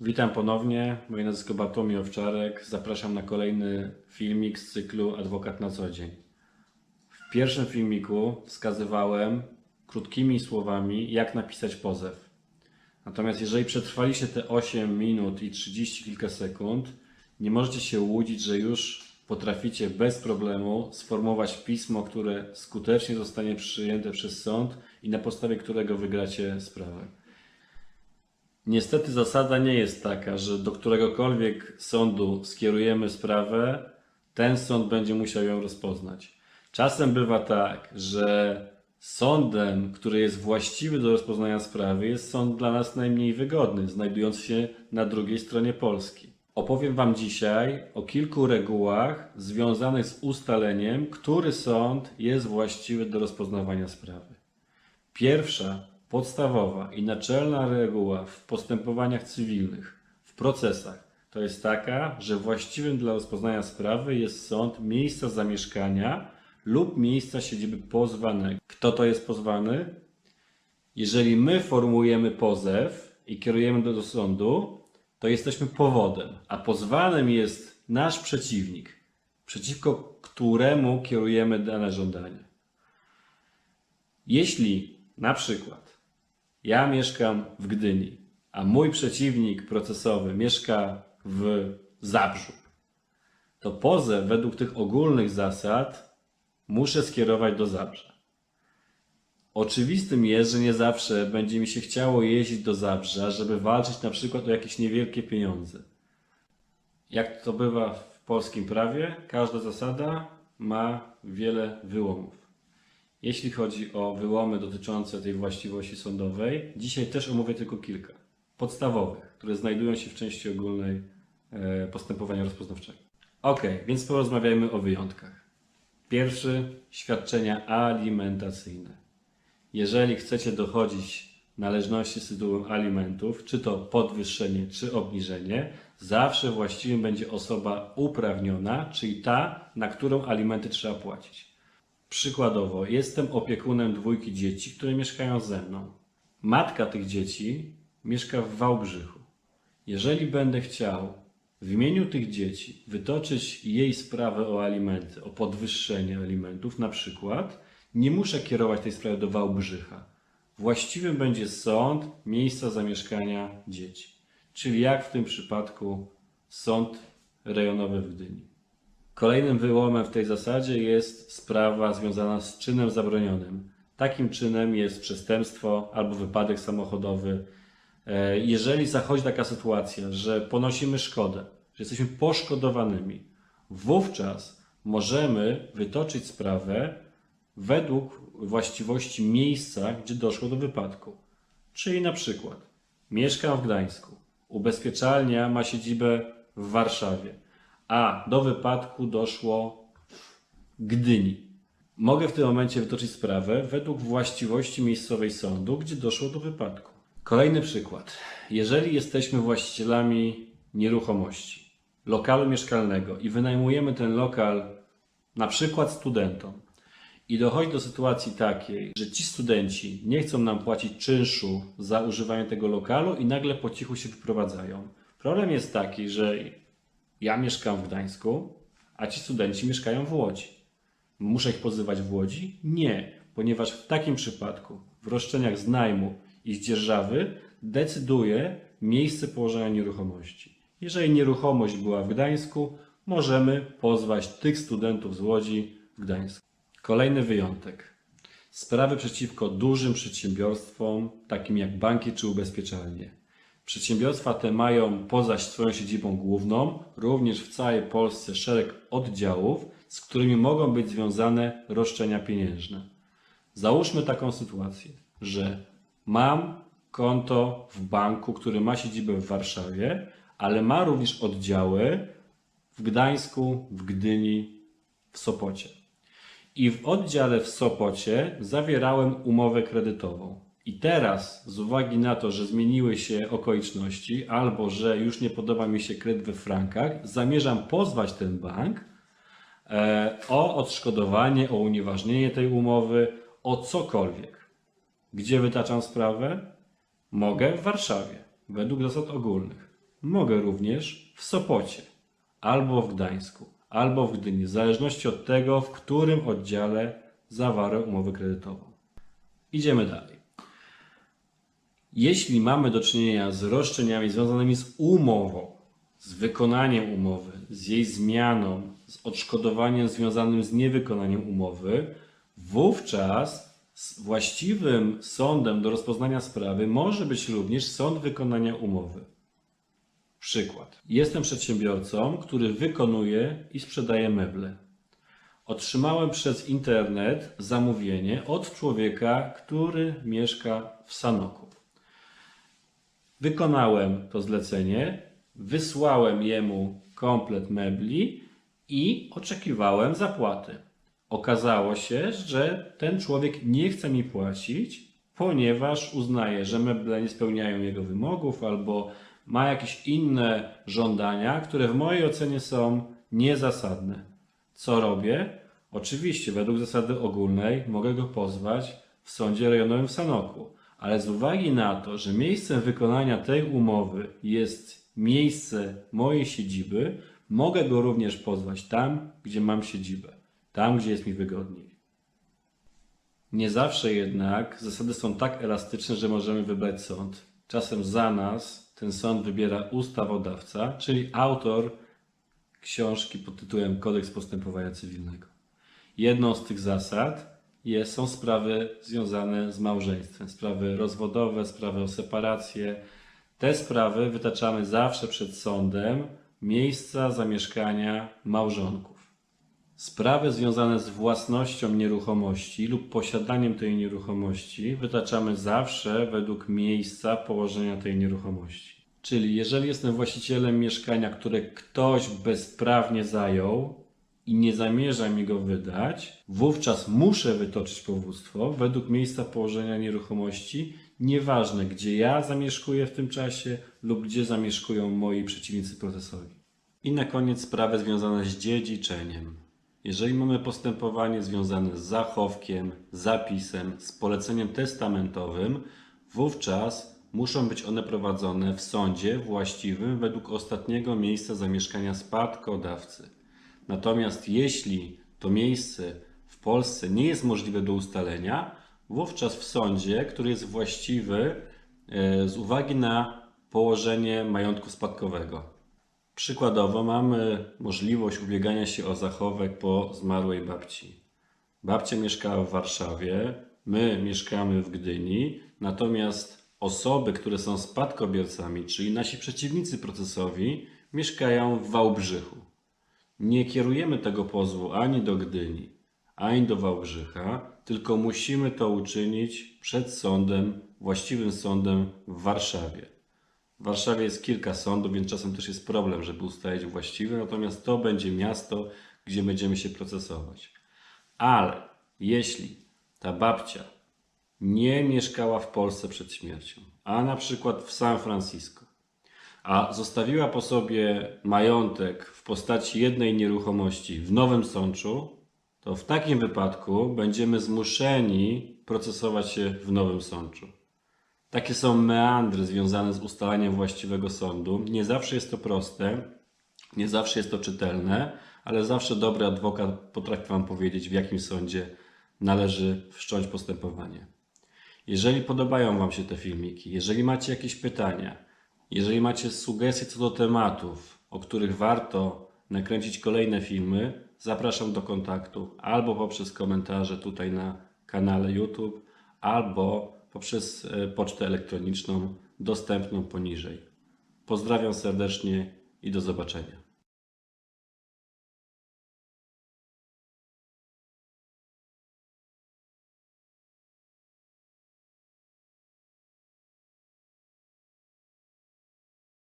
Witam ponownie. Moje nazwisko Bartłomiej Owczarek. Zapraszam na kolejny filmik z cyklu Adwokat na co dzień. W pierwszym filmiku wskazywałem krótkimi słowami, jak napisać pozew. Natomiast jeżeli przetrwaliście te 8 minut i 30 kilka sekund, nie możecie się łudzić, że już potraficie bez problemu sformułować pismo, które skutecznie zostanie przyjęte przez sąd i na podstawie którego wygracie sprawę. Niestety zasada nie jest taka, że do któregokolwiek sądu skierujemy sprawę, ten sąd będzie musiał ją rozpoznać. Czasem bywa tak, że sądem, który jest właściwy do rozpoznania sprawy, jest sąd dla nas najmniej wygodny, znajdujący się na drugiej stronie Polski. Opowiem Wam dzisiaj o kilku regułach związanych z ustaleniem, który sąd jest właściwy do rozpoznawania sprawy. Pierwsza, podstawowa i naczelna reguła w postępowaniach cywilnych, w procesach, to jest taka, że właściwym dla rozpoznania sprawy jest sąd miejsca zamieszkania lub miejsca siedziby pozwanego. Kto to jest pozwany? Jeżeli my formułujemy pozew i kierujemy go do sądu, to jesteśmy powodem, a pozwanym jest nasz przeciwnik, przeciwko któremu kierujemy dane żądanie. Jeśli na przykład ja mieszkam w Gdyni, a mój przeciwnik procesowy mieszka w Zabrzu, to pozew według tych ogólnych zasad muszę skierować do Zabrza. Oczywistym jest, że nie zawsze będzie mi się chciało jeździć do Zabrza, żeby walczyć na przykład o jakieś niewielkie pieniądze. Jak to bywa w polskim prawie, każda zasada ma wiele wyłomów. Jeśli chodzi o wyłomy dotyczące tej właściwości sądowej, dzisiaj też omówię tylko kilka podstawowych, które znajdują się w części ogólnej e, postępowania rozpoznawczego. Ok, więc porozmawiajmy o wyjątkach. Pierwszy świadczenia alimentacyjne. Jeżeli chcecie dochodzić należności z tytułu alimentów, czy to podwyższenie, czy obniżenie, zawsze właściwym będzie osoba uprawniona, czyli ta, na którą alimenty trzeba płacić. Przykładowo, jestem opiekunem dwójki dzieci, które mieszkają ze mną. Matka tych dzieci mieszka w Wałbrzychu. Jeżeli będę chciał w imieniu tych dzieci wytoczyć jej sprawę o alimenty, o podwyższenie alimentów na przykład, nie muszę kierować tej sprawy do Wałbrzycha. Właściwym będzie sąd miejsca zamieszkania dzieci. Czyli jak w tym przypadku sąd rejonowy w Gdyni. Kolejnym wyłomem w tej zasadzie jest sprawa związana z czynem zabronionym. Takim czynem jest przestępstwo albo wypadek samochodowy. E, Jeżeli zachodzi taka sytuacja, że ponosimy szkodę, że jesteśmy poszkodowanymi, wówczas możemy wytoczyć sprawę według właściwości miejsca, gdzie doszło do wypadku. Czyli na przykład mieszkam w Gdańsku, ubezpieczalnia ma siedzibę w Warszawie, a do wypadku doszło w Gdyni. Mogę w tym momencie wytoczyć sprawę według właściwości miejscowej sądu, gdzie doszło do wypadku. Kolejny przykład. Jeżeli jesteśmy właścicielami nieruchomości, lokalu mieszkalnego i wynajmujemy ten lokal na przykład studentom, i dochodzi do sytuacji takiej, że ci studenci nie chcą nam płacić czynszu za używanie tego lokalu i nagle po cichu się wyprowadzają. Problem jest taki, że ja mieszkam w Gdańsku, a ci studenci mieszkają w Łodzi. Muszę ich pozywać w Łodzi? Nie, ponieważ w takim przypadku w roszczeniach z najmu i z dzierżawy decyduje miejsce położenia nieruchomości. Jeżeli nieruchomość była w Gdańsku, możemy pozwać tych studentów z Łodzi w Gdańsku. Kolejny wyjątek. Sprawy przeciwko dużym przedsiębiorstwom, takim jak banki czy ubezpieczalnie. Przedsiębiorstwa te mają poza swoją siedzibą główną również w całej Polsce szereg oddziałów, z którymi mogą być związane roszczenia pieniężne. Załóżmy taką sytuację, że mam konto w banku, który ma siedzibę w Warszawie, ale ma również oddziały w Gdańsku, w Gdyni, w Sopocie. I w oddziale w Sopocie zawierałem umowę kredytową. I teraz, z uwagi na to, że zmieniły się okoliczności, albo że już nie podoba mi się kredyt we frankach, zamierzam pozwać ten bank e, o odszkodowanie, o unieważnienie tej umowy, o cokolwiek. Gdzie wytaczam sprawę? Mogę w Warszawie, według zasad ogólnych. mogę również w Sopocie, albo w Gdańsku, albo w Gdyni, w zależności od tego, w którym oddziale zawarłem umowę kredytową. Idziemy dalej. Jeśli mamy do czynienia z roszczeniami związanymi z umową, z wykonaniem umowy, z jej zmianą, z odszkodowaniem związanym z niewykonaniem umowy, wówczas właściwym sądem do rozpoznania sprawy może być również sąd wykonania umowy. Przykład. Jestem przedsiębiorcą, który wykonuje i sprzedaje meble. Otrzymałem przez internet zamówienie od człowieka, który mieszka w Sanoku. Wykonałem to zlecenie, wysłałem jemu komplet mebli i oczekiwałem zapłaty. Okazało się, że ten człowiek nie chce mi płacić, ponieważ uznaje, że meble nie spełniają jego wymogów albo ma jakieś inne żądania, które w mojej ocenie są niezasadne. Co robię? Oczywiście, według zasady ogólnej mogę go pozwać w sądzie rejonowym w Sanoku, ale z uwagi na to, że miejscem wykonania tej umowy jest miejsce mojej siedziby, mogę go również pozwać tam, gdzie mam siedzibę, tam, gdzie jest mi wygodniej. Nie zawsze jednak zasady są tak elastyczne, że możemy wybrać sąd. Czasem za nas ten sąd wybiera ustawodawca, czyli autor książki pod tytułem Kodeks Postępowania Cywilnego. Jedną z tych zasad jest, są sprawy związane z małżeństwem, sprawy rozwodowe, sprawy o separację. Te sprawy wytaczamy zawsze przed sądem miejsca zamieszkania małżonków. Sprawy związane z własnością nieruchomości lub posiadaniem tej nieruchomości wytaczamy zawsze według miejsca położenia tej nieruchomości. Czyli jeżeli jestem właścicielem mieszkania, które ktoś bezprawnie zajął i nie zamierza mi go wydać, wówczas muszę wytoczyć powództwo według miejsca położenia nieruchomości, nieważne gdzie ja zamieszkuję w tym czasie lub gdzie zamieszkują moi przeciwnicy procesowi. I na koniec sprawy związane z dziedziczeniem. Jeżeli mamy postępowanie związane z zachowkiem, zapisem, z poleceniem testamentowym, wówczas muszą być one prowadzone w sądzie właściwym według ostatniego miejsca zamieszkania spadkodawcy. Natomiast jeśli to miejsce w Polsce nie jest możliwe do ustalenia, wówczas w sądzie, który jest właściwy e, z uwagi na położenie majątku spadkowego. Przykładowo mamy możliwość ubiegania się o zachowek po zmarłej babci. Babcia mieszkała w Warszawie, my mieszkamy w Gdyni, natomiast osoby, które są spadkobiercami, czyli nasi przeciwnicy procesowi, mieszkają w Wałbrzychu. Nie kierujemy tego pozwu ani do Gdyni, ani do Wałbrzycha, tylko musimy to uczynić przed sądem, właściwym sądem w Warszawie. W Warszawie jest kilka sądów, więc czasem też jest problem, żeby ustalić właściwe, natomiast to będzie miasto, gdzie będziemy się procesować. Ale jeśli ta babcia nie mieszkała w Polsce przed śmiercią, a na przykład w San Francisco, a zostawiła po sobie majątek w postaci jednej nieruchomości w Nowym Sączu, to w takim wypadku będziemy zmuszeni procesować się w Nowym Sączu. Takie są meandry związane z ustalaniem właściwego sądu. Nie zawsze jest to proste, nie zawsze jest to czytelne, ale zawsze dobry adwokat potrafi Wam powiedzieć, w jakim sądzie należy wszcząć postępowanie. Jeżeli podobają Wam się te filmiki, jeżeli macie jakieś pytania, jeżeli macie sugestie co do tematów, o których warto nakręcić kolejne filmy, zapraszam do kontaktu albo poprzez komentarze tutaj na kanale YouTube, albo poprzez e, pocztę elektroniczną dostępną poniżej. Pozdrawiam serdecznie i do zobaczenia.